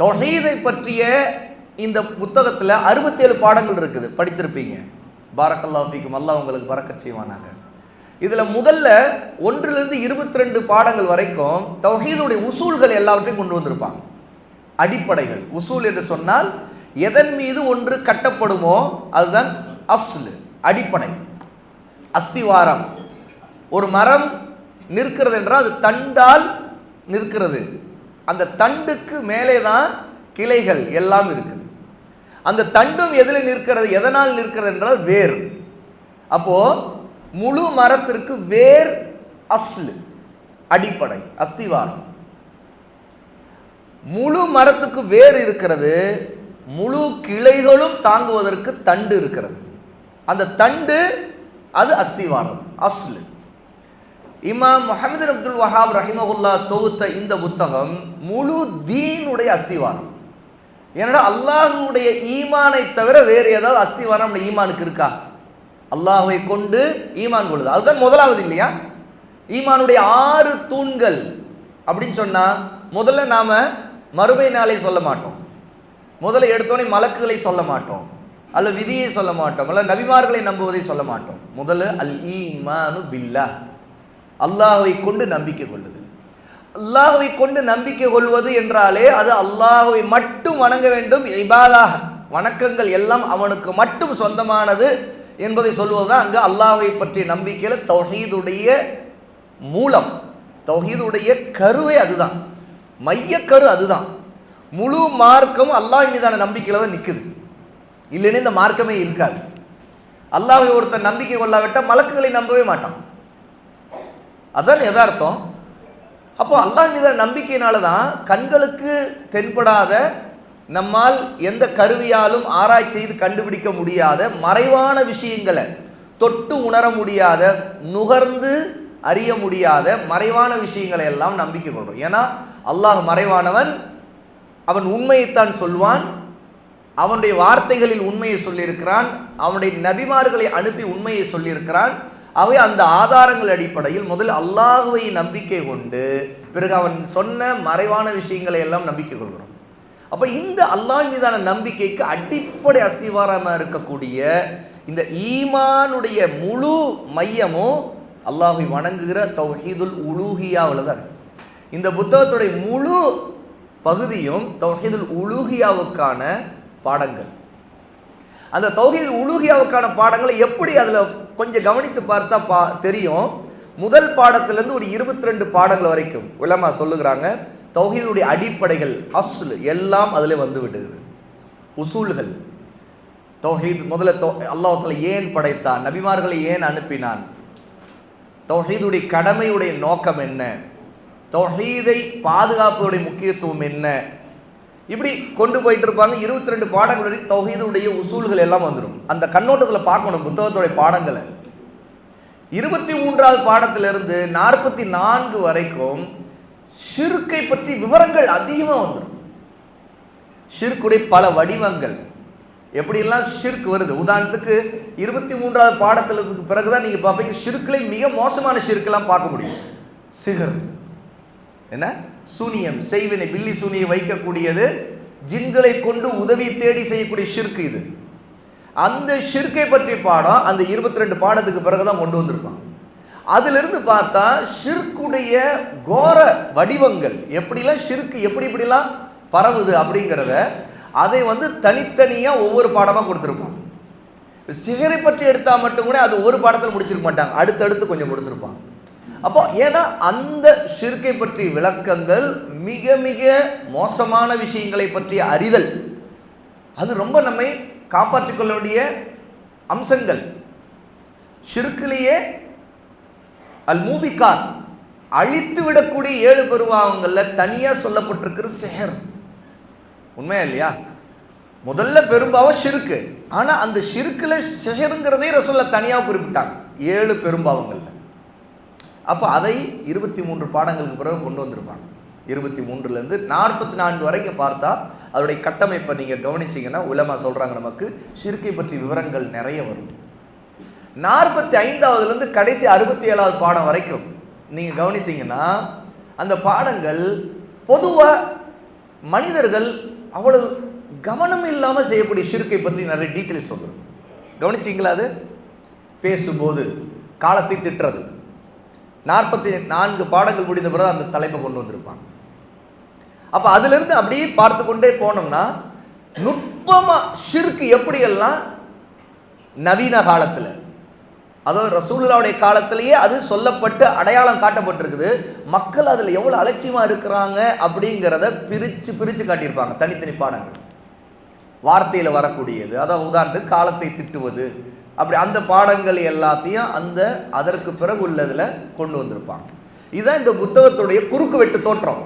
தொஹீதை பற்றிய இந்த புத்தகத்தில் அறுபத்தேழு பாடங்கள் இருக்குது. படித்திருப்பீங்க. பாரக்கல்லா ஃபீக்கும். அல்லாஹ் உங்களுக்கு பறக்க செய்வானாக. இதில் முதல்ல ஒன்றிலிருந்து இருபத்தி ரெண்டு பாடங்கள் வரைக்கும் தௌஹீதுடைய உசூல்கள் எல்லாவற்றையும் கொண்டு வந்திருப்பாங்க. அடிப்படைகள். உசூல் என்று சொன்னால் எதன் மீது ஒன்று கட்டப்படுமோ அதுதான் அஸ்லு அடிப்படை. அஸ்திவாரம். ஒரு மரம் நிற்கிறது என்றால் அது தண்டால் நிற்கிறது. அந்த தண்டுக்கு மேலே தான் கிளைகள் எல்லாம் இருக்குது. அந்த தண்டும் எதில் நிற்கிறது எதனால் நிற்கிறது என்றால் வேர். அப்போ முழு மரத்திற்கு வேர் அஸ்லு அடிப்படை அஸ்திவாரம். முழு மரத்துக்கு வேர் இருக்கிறது முழு கிளைகளும் தாங்குவதற்கு தண்டு இருக்கிறது. அந்த தண்டு அது அஸ்திவாரம் அஸ்லு. இமாம் முஹம்மது அப்துல் வஹாப் ரஹிமகுல்லா தொகுத்த இந்த புத்தகம் முழு தீனுடைய அஸ்திவாரம். ஏன்னா அல்லாஹுடைய ஈமானை தவிர வேறு ஏதாவது அஸ்திவாரம் நம்ம ஈமானுக்கு இருக்கா? அல்லாஹுவை கொண்டு ஈமான் கொள்ளுது அதுதான் முதலாவது இல்லையா? ஈமானுடைய ஆறு தூண்கள் அப்படின்னு சொன்னால் முதல்ல நாம் மறுமை நாளை சொல்ல மாட்டோம். முதல்ல எடுத்தோடனே மலக்குகளை சொல்ல மாட்டோம். அல்ல விதியை சொல்ல மாட்டோம். அல்ல நபிமார்களை நம்புவதை சொல்ல மாட்டோம். முதல்ல அல் ஈமானு பில்லா. அல்லாஹுவை கொண்டு நம்பிக்கை கொள்ளுது. அல்லாஹுவை கொண்டு நம்பிக்கை கொள்வது என்றாலே அது அல்லாஹுவை மட்டும் வணங்க வேண்டும். இபாதாக வணக்கங்கள் எல்லாம் அவனுக்கு மட்டும் சொந்தமானது என்பதை சொல்வதுதான் அங்கு அல்லாஹை பற்றிய நம்பிக்கையில் தௌஹீதுடைய மூலம் தௌஹீதுடைய கருவே அதுதான். மையக்கரு அதுதான். முழு மார்க்கமும் அல்லாஹ் மீதான நம்பிக்கையில் தான் நிற்குது இல்லைன்னு இந்த மார்க்கமே இருக்காது. அல்லாஹை ஒருத்தன் நம்பிக்கை கொள்ளாவிட்டால் மலக்குகளை நம்பவே மாட்டான். அதான் யதார்த்தம். அப்போ அல்லாஹ் மீதான நம்பிக்கையினால தான் கண்களுக்கு தென்படாத நம்மால் எந்த கருவியாலும் ஆராய்ச்சி செய்து கண்டுபிடிக்க முடியாத மறைவான விஷயங்களை தொட்டு உணர முடியாத நுகர்ந்து அறிய முடியாத மறைவான விஷயங்களை எல்லாம் நம்பிக்கை கொள்றோம். ஏன்னா அல்லாஹ் மறைவானவன் அவன் உண்மையைத்தான் சொல்வான் அவனுடைய வார்த்தைகளில் உண்மையை சொல்லியிருக்கிறான் அவனுடைய நபிமார்களை அனுப்பி உண்மையை சொல்லியிருக்கிறான் அவை அந்த ஆதாரங்கள் அடிப்படையில் முதல் அல்லாஹுவை நம்பிக்கை கொண்டு பிறகு அவன் சொன்ன மறைவான விஷயங்களை எல்லாம் நம்பிக்கை கொள்கிறோம் அப்போ இந்த அல்லாஹ் மீதான நம்பிக்கைக்கு அடிப்படை அஸ்திவாரமாக இருக்கக்கூடிய இந்த ஈமானுடைய முழு மையமும் அல்லாஹை வணங்குகிற தௌஹீதுல் உலூஹியாவில் தான் இருக்கு. இந்த புத்தகத்துடைய முழு பகுதியும் தௌஹீதுல் உலூஹியாவுக்கான பாடங்கள். அந்த தௌஹீதுல் உலூஹியாவுக்கான பாடங்களை எப்படி அதில் கொஞ்சம் கவனித்து பார்த்தா பா தெரியும். முதல் பாடத்திலேருந்து ஒரு இருபத்தி ரெண்டு பாடங்கள் வரைக்கும் உலமா சொல்லுகிறாங்க. தௌஹீதுடைய அடிப்படைகள் அசுல் எல்லாம் அதில் வந்து விடுது. உசூல்கள். தௌஹீத் முதல்ல தௌ அல்லாஹால ஏன் படைத்தான்? நபிமார்களை ஏன் அனுப்பினான்? தௌஹீதுடைய கடமையுடைய நோக்கம் என்ன? தௌஹீதை பாதுகாப்பதுடைய முக்கியத்துவம் என்ன? இப்படி கொண்டு போயிட்டு இருப்பாங்க இருபத்தி ரெண்டு பாடங்கள் வரைக்கும் தௌஹீதுடைய உசூல்கள் எல்லாம் வந்துடும் அந்த கண்ணோட்டத்தில் பார்க்கணும் புத்தகத்துடைய பாடங்களை. இருபத்தி மூன்றாவது பாடத்திலிருந்து நாற்பத்தி நான்கு வரைக்கும் ஷிர்கை பற்றி விவரங்கள் அதிகமாக வந்துடும் ஷிர்குடைய பல வடிவங்கள். எப்படியெல்லாம் ஷிர்க் வருது? உதாரணத்துக்கு இருபத்தி மூன்றாவது பாடத்திற்கு பிறகுதான் நீங்கள் பார்ப்பீங்க ஷிர்கில் மிக மோசமான ஷிர்க்கெல்லாம் பார்க்க முடியும். சிகர். என்ன? சூனியம். செய்வினை பில்லி சூனியை வைக்கக்கூடியது ஜின்களை கொண்டு உதவி தேடி செய்யக்கூடிய ஷிர்க் இது. அந்த ஷிர்கை பற்றி பாடம் அந்த இருபத்தி ரெண்டு பாடத்துக்கு பிறகுதான் கொண்டு வந்திருப்பான் அதிலிருந்து பார்த்தா ஷிர்க்குடைய கோர வடிவங்கள் எப்படிலாம் ஷிர்க்கு எப்படி இப்படிலாம் பரவுது அப்படிங்கிறத அதை வந்து தனித்தனியாக ஒவ்வொரு பாடமாக கொடுத்துருப்பான் சிகரை பற்றி எடுத்தால் மட்டும் கூட அது ஒரு பாடத்தில் முடிச்சிருக்க மாட்டாங்க. அடுத்தடுத்து கொஞ்சம் கொடுத்துருப்பான் அப்போ ஏன்னா அந்த சிறுக்கை பற்றி விளக்கங்கள் மிக மிக மோசமான விஷயங்களை பற்றிய அறிதல். அது ரொம்ப நம்மை காப்பாற்றிக்கொள்ளக்கூடிய வேண்டிய அம்சங்கள். சிறுக்கிலேயே அல் மூபிகார் அழித்து விடக்கூடிய ஏழு பெருவாவங்களில் தனியாக சொல்லப்பட்டிருக்கிற செஹர். உண்மையா இல்லையா? முதல்ல பெரும்பாவம் ஷிருக்கு ஆனால் அந்த ஷிருக்கில் செஹருங்கிறதே ரசோல்ல தனியாக குறிப்பிட்டாங்க. ஏழு பெரும்பாவங்கள்ல. அப்போ அதை இருபத்தி மூன்று பாடங்களுக்கு பிறகு கொண்டு வந்திருப்பாங்க. இருபத்தி மூன்றுலேருந்து நாற்பத்தி நான்கு வரைக்கும் பார்த்தா அதோடைய கட்டமைப்பை நீங்கள் கவனிச்சிங்கன்னா உலமா சொல்கிறாங்க நமக்கு சிறுக்கை பற்றி விவரங்கள் நிறைய வரும். நாற்பத்தி ஐந்தாவதுலேருந்து கடைசி அறுபத்தி ஏழாவது பாடம் வரைக்கும் நீங்கள் கவனித்தீங்கன்னா அந்த பாடங்கள் பொதுவாக மனிதர்கள் அவ்வளவு கவனம் இல்லாமல் செய்யக்கூடிய சிறுக்கை பற்றி நிறைய டீட்டெயில்ஸ் சொல்கிறோம் கவனிச்சிங்களா அது? பேசும்போது காலத்தை திட்டுறது. நாற்பத்தி நான்கு பாடங்கள் முடிந்த பிறகு அந்த தலைப்பை கொண்டு வந்திருப்பாங்க. அப்போ அதுலேருந்து அப்படியே பார்த்து கொண்டே போனோம்னா நுட்பமாக ஷிர்க்கு எப்படியெல்லாம் நவீன காலத்தில் அதாவது ரசூல்லாவுடைய காலத்திலேயே அது சொல்லப்பட்டு அடையாளம் காட்டப்பட்டிருக்குது மக்கள் அதில் எவ்வளோ அலட்சியமாக இருக்கிறாங்க அப்படிங்கிறத பிரித்து பிரித்து காட்டியிருப்பாங்க தனித்தனி பாடங்கள். வார்த்தையில் வரக்கூடியது. அதாவது உதாரணத்துக்கு காலத்தை திட்டுவது அப்படி அந்த பாடங்கள் எல்லாத்தையும் அந்த அதற்கு பிறகு உள்ளதில் கொண்டு வந்திருப்பாங்க. இதுதான் இந்த புத்தகத்துடைய குறுக்கு வெட்டு தோற்றம்.